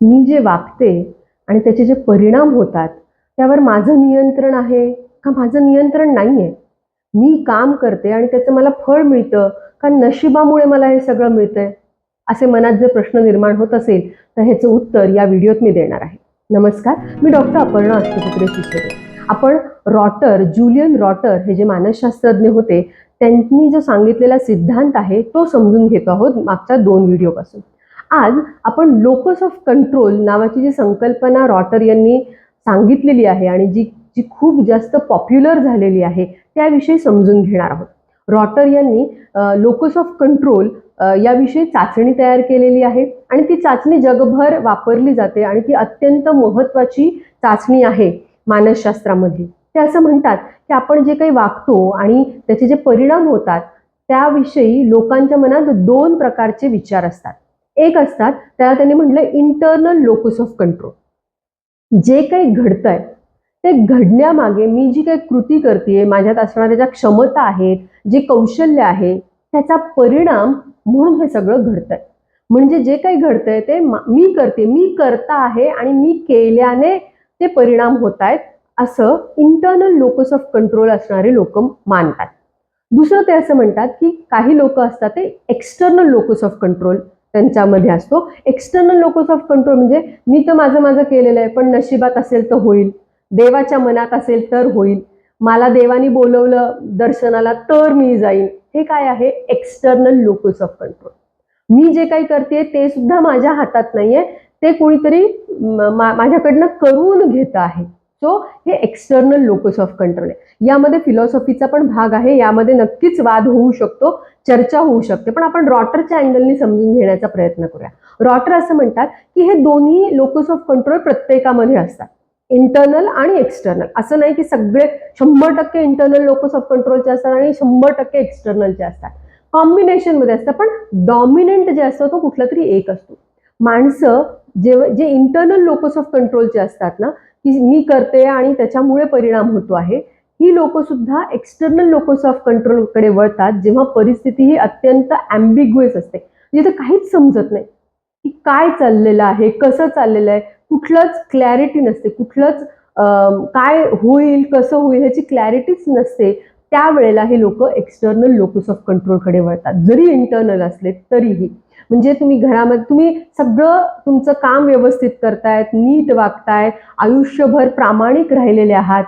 मी जे वागते आणि त्याचे जे परिणाम होतात त्यावर माझं नियंत्रण आहे का माझं नियंत्रण नाही आहे मी काम करते आणि त्याचं मला फळ मिळतं का नशिबामुळे मला हे सगळं मिळतंय? असे मनात जर प्रश्न निर्माण होत असेल तर ह्याचं उत्तर या व्हिडिओत मी देणार आहे. नमस्कार मी डॉक्टर अपर्णा अष्टपुत्रे शिसोदे आपण रॉटर जुलियन रॉटर हे जे मानसशास्त्रज्ञ होते त्यांनी जो सांगितलेला सिद्धांत आहे तो समजून घेतो आहोत मागच्या दोन व्हिडिओपासून. आज आपण लोकस ऑफ कंट्रोल नावाची जी संकल्पना रॉटर यांनी सांगितलेली आहे आणि जी जी खूप जास्त पॉप्युलर झालेली आहे त्याविषयी समजून घेणार आहोत. रॉटर यांनी लोकस ऑफ कंट्रोल याविषयी चाचणी तयार केलेली आहे आणि ती चाचणी जगभर वापरली जाते आणि ती अत्यंत महत्त्वाची चाचणी आहे मानसशास्त्रामध्ये. ते असं म्हणतात की आपण जे काही वागतो आणि त्याचे जे परिणाम होतात त्याविषयी लोकांच्या मनात दोन प्रकारचे विचार असतात. एक असतात त्याला त्यांनी म्हटलं इंटरनल लोकस ऑफ कंट्रोल जे काही घडतंय ते घडण्यामागे मी जी काही कृती करते माझ्यात असणाऱ्या ज्या क्षमता आहेत जे कौशल्य आहे त्याचा परिणाम म्हणून हे सगळं घडतंय. म्हणजे जे काही घडतंय ते मी करते मी करता आहे आणि मी केल्याने ते परिणाम होत आहेत असं इंटरनल लोकस ऑफ कंट्रोल असणारे लोक मानतात. दुसरं ते असं म्हणतात की काही लोक असतात ते एक्सटर्नल लोकस ऑफ कंट्रोल त्यांच्यामध्ये असतो. एक्सटर्नल लोकस ऑफ कंट्रोल म्हणजे मी तर माझं माझं केलेलं आहे पण नशिबात असेल तर होईल. देवाच्या मनात असेल तर होईल. मला देवानी बोलवलं दर्शनाला तर मी जाईन. हे काय आहे? एक्सटर्नल लोकस ऑफ कंट्रोल मी जे काही करते ते सुद्धा माझ्या हातात नाहीये. ते कोणीतरी माझ्याकडनं करून घेत आहे. सो हे एक्सटर्नल लोकस ऑफ कंट्रोल आहे. यामध्ये फिलॉसॉफीचा पण भाग आहे. यामध्ये नक्कीच वाद होऊ शकतो चर्चा होऊ शकते. पण आपण रॉटरच्या अँगलनी समजून घेण्याचा प्रयत्न करूया. रॉटर असं म्हणतात की हे दोन्ही लोकस ऑफ कंट्रोल प्रत्येकामध्ये असतात. इंटरनल आणि एक्सटर्नल असं नाही की सगळे शंभर टक्के इंटरनल लोकस ऑफ कंट्रोलचे असतात आणि शंभर टक्के एक्सटर्नलचे असतात. कॉम्बिनेशनमध्ये असतं पण डॉमिनंट जे असतं तो कुठला तरी एक असतो. माणसं जे जे इंटरनल लोकस ऑफ कंट्रोलचे असतात ना की मी करते आणि त्याच्यामुळे परिणाम होतो आहे. ही लोक सुद्धा एक्सटर्नल लोकस ऑफ कंट्रोलकडे वळतात जेव्हा परिस्थिती ही अत्यंत अँबिग्युअस असते. म्हणजे जिथे काहीच समजत नाही. की काय चाललेलं आहे कसं चाललेलं आहे कुठलंच क्लॅरिटी नसते कुठलंच काय होईल कसं होईल ह्याची क्लॅरिटीच नसते. त्यावेळेला हे लोक एक्सटर्नल लोकस ऑफ कंट्रोलकडे वळतात. जरी इंटरनल असले तरीही. म्हणजे तुम्ही घरामध्ये तुम्ही सगळं तुमचं काम व्यवस्थित करतायत नीट वागताय आयुष्यभर प्रामाणिक राहिलेले आहात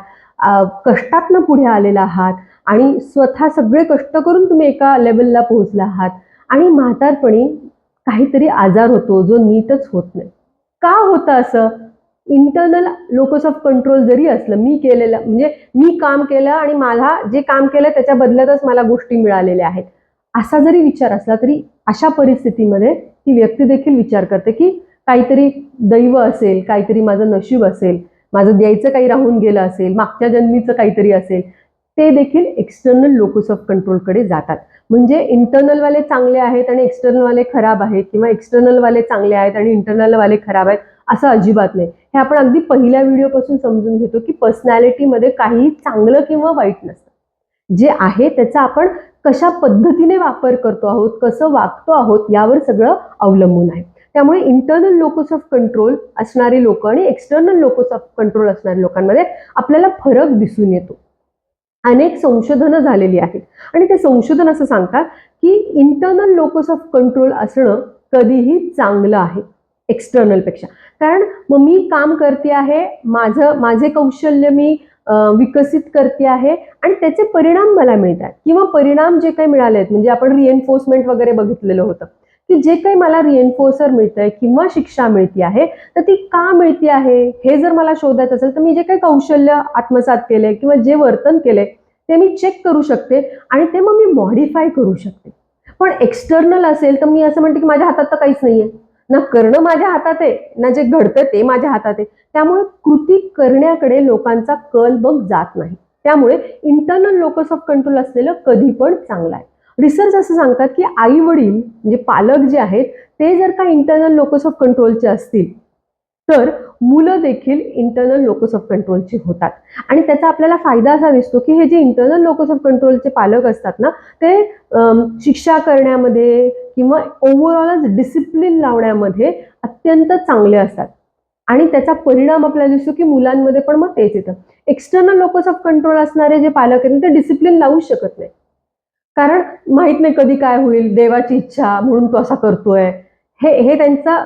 कष्टातनं पुढे आलेला आहात आणि स्वतः सगळे कष्ट करून तुम्ही एका लेवलला पोहोचला आहात. आणि म्हातारपणी काहीतरी आजार होतो जो नीटच होत नाही. का होतं असं? इंटरनल लोकस ऑफ कंट्रोल जरी असलं मी केलेलं म्हणजे मी काम केलं आणि मला जे काम केलं त्याच्या बदल्यातच मला गोष्टी मिळालेल्या आहेत. असा जरी विचार असला तरी अशा परिस्थितीमध्ये ती व्यक्ती देखील विचार करते की काहीतरी दैव असेल काहीतरी माझं नशीब असेल माझं द्यायचं काही राहून गेलं असेल मागच्या जन्मीचं काहीतरी असेल ते देखील एक्सटर्नल लोकस ऑफ कंट्रोलकडे जातात. म्हणजे इंटरनलवाले चांगले आहेत आणि एक्सटर्नलवाले खराब आहेत किंवा एक्सटर्नलवाले चांगले आहेत आणि इंटरनलवाले खराब आहेत असं अजिबात नाही. हे आपण अगदी पहिल्या व्हिडिओपासून समजून घेतो की पर्सनॅलिटीमध्ये काही चांगलं किंवा वाईट नसतं. जे आहे त्याचा आपण कशा पद्धतीने वापर करतो आहोत कसं वागतो आहोत यावर सगळं अवलंबून आहे. त्यामुळे इंटरनल लोकस ऑफ कंट्रोल असणारे लोक आणि एक्सटर्नल लोकस ऑफ कंट्रोल असणाऱ्या लोकांमध्ये आपल्याला फरक दिसून येतो. अनेक संशोधनं झालेली आहेत. आणि ते संशोधन असं सांगतात की इंटरनल लोकस ऑफ कंट्रोल असणं कधीही चांगलं आहे. एक्सटर्नलपेक्षा कारण मग मी काम करते आहे माझं माझे कौशल्य मी विकसित करते आहे आणि त्याचे परिणाम मला मिळतात. किंवा परिणाम जे काही मिळाले आहेत म्हणजे आपण रिएन्फोर्समेंट वगैरे बघितलेलं होतं की जे काही मला रिएन्फोर्सर मिळतंय किंवा शिक्षा मिळते आहे तर ती का मिळते आहे? हे जर मला शोधायचं असेल तर मी जे काही कौशल्य आत्मसात केले किंवा जे वर्तन केले ते मी चेक करू शकते आणि ते मग मी मॉडिफाय करू शकते. पण एक्सटर्नल असेल तर मी असं म्हणते की माझ्या हातात तर काहीच नाहीये. ना करणं माझ्या हातात आहे ना जे घडतं ते माझ्या हातात आहे. त्यामुळे कृती करण्याकडे लोकांचा कल बघ जात नाही. त्यामुळे इंटरनल लोकस ऑफ कंट्रोल असलेलं कधी पण चांगलं आहे. रिसर्च असं सांगतात की आई वडील म्हणजे पालक जे आहेत ते जर का इंटरनल लोकस ऑफ कंट्रोलचे असतील तर मुलं देखील इंटरनल लोकस ऑफ कंट्रोलची होतात. आणि त्याचा आपल्याला फायदा असा दिसतो की हे जे इंटरनल लोकस ऑफ कंट्रोलचे पालक असतात ना ते शिक्षा करण्यामध्ये किंवा ओव्हरऑलच डिसिप्लिन लावण्यामध्ये अत्यंत चांगले असतात. आणि त्याचा परिणाम आपल्याला दिसतो की मुलांमध्ये पण मग तेच येतं. एक्सटर्नल लोकस ऑफ कंट्रोल असणारे जे पालक आहेत ते डिसिप्लिन लावू शकत नाही कारण माहीत नाही कधी काय होईल देवाची इच्छा म्हणून तो असा करतोय. हे हे त्यांचा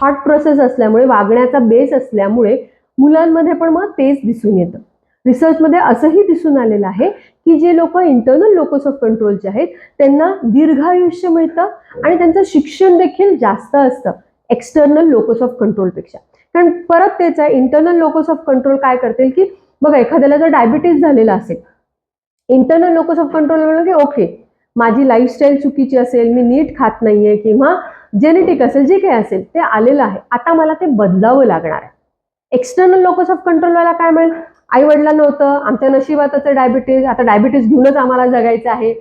थॉट प्रोसेस असल्यामुळे वागण्याचा बेस असल्यामुळे मुलांमध्ये पण मग तेच दिसून येतं. रिसर्चमध्ये असंही दिसून आलेलं आहे की जे लोक इंटरनल लोकस ऑफ कंट्रोलचे आहेत त्यांना दीर्घायुष्य मिळतं आणि त्यांचं शिक्षण देखील जास्त असतं एक्सटर्नल लोकस ऑफ कंट्रोलपेक्षा कारण परत तेच आहे इंटरनल लोकस ऑफ कंट्रोल काय करतील की बघा एखाद्याला जर डायबिटीज झालेला असेल इंटरनल लोकस ऑफ कंट्रोल म्हणलं की ओके माझी लाईफस्टाईल चुकीची असेल मी नीट खात नाहीये किंवा जेनेटिक असेल जे काही असेल ते आलेलं आहे. आता मला ते बदलावं लागणार आहे. एक्सटर्नल लोकस ऑफ कंट्रोलवाला काय मिळेल आई वडिलांना होतं आमच्या नशिबातच डायबिटीज आता डायबिटीज घेऊनच आम्हाला जगायचं आहे.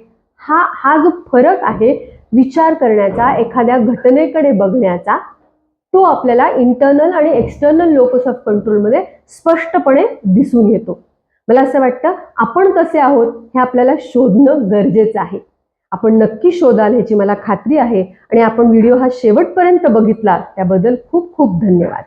हा हा जो फरक आहे विचार करण्याचा एखाद्या घटनेकडे बघण्याचा तो आपल्याला इंटरनल आणि एक्सटर्नल लोकस ऑफ कंट्रोलमध्ये स्पष्टपणे दिसून येतो. मला असं वाटतं आपण कसे आहोत हे आपल्याला शोधणं गरजेचं आहे. आपण नक्की शोधाल ह्याची मला खात्री आहे. आणि आपण व्हिडिओ हा शेवटपर्यंत बघितला त्याबद्दल खूप खूप धन्यवाद.